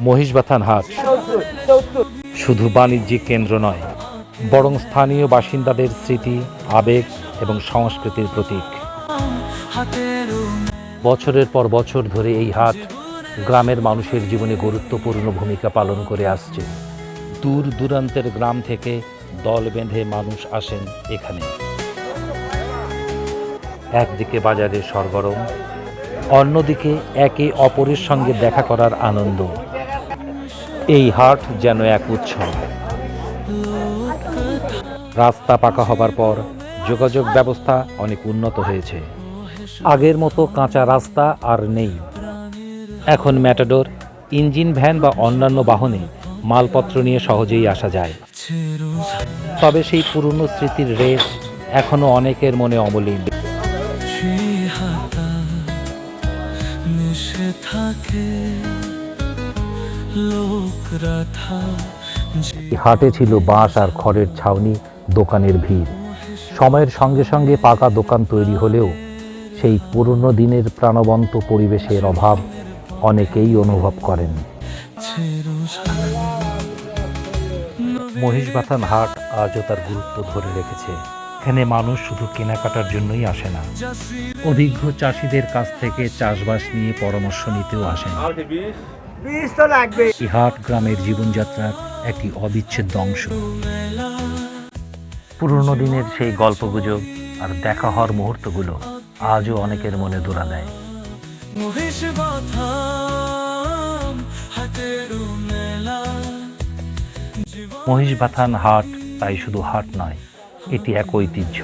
মহিষবাথান হাট। শুধু বাণিজ্যিক কেন্দ্র নয় বরং স্থানীয় বাসিন্দাদের স্মৃতি আবেগ এবং সংস্কৃতির প্রতীক। বছরের পর বছর ধরে এই হাট গ্রামের মানুষের জীবনে গুরুত্বপূর্ণ ভূমিকা পালন করে আসছে। দূর দূরান্তের গ্রাম থেকে দল বেঁধে মানুষ আসেন এখানে। একদিকে বাজারে সরগরম, অন্যদিকে একে অপরের সঙ্গে দেখা করার আনন্দ। এই হাট যেন এক উৎসব। রাস্তা পাকা হবার পর যোগাযোগ ব্যবস্থা অনেক উন্নত হয়েছে। আগের মতো কাঁচা রাস্তা আর নেই। এখন ম্যাটাডোর, ইঞ্জিন ভ্যান বা অন্যান্য বাহনে মালপত্র নিয়ে সহজেই আসা যায়। তবে সেই পুরনো স্মৃতির রেশ এখনও অনেকের মনে অমলিন থাকে লোকরা হাটে ছিল বাঁশ আর খড়ের ছাউনি দোকানের ভিড়। সময়ের সঙ্গে সঙ্গে পাকা দোকান তৈরি হলেও সেই পুরনো দিনের প্রাণবন্ত পরিবেশের অভাব অনেকেই অনুভব করেন। মহিষবাথান হাট আজও তার গুরুত্ব ধরে রেখেছে। এখানে মানুষ শুধু কেনাকাটার জন্যই আসে না। অভিজ্ঞ চাষিদের কাছ থেকে চাষবাস নিয়ে পরামর্শ নিতেও আসেন বীজ তো হাট গ্রামের জীবনযাত্রার একটি অবিচ্ছেদ্য অংশ। পুরনো দিনের সেই গল্পগুজব আর দেখা হওয়ার মুহূর্তগুলো আজও অনেকের মনে দোলা দেয়। মেলা মহিষবাথান হাট তাই শুধু হাট নয় এটি এক ঐতিহ্য।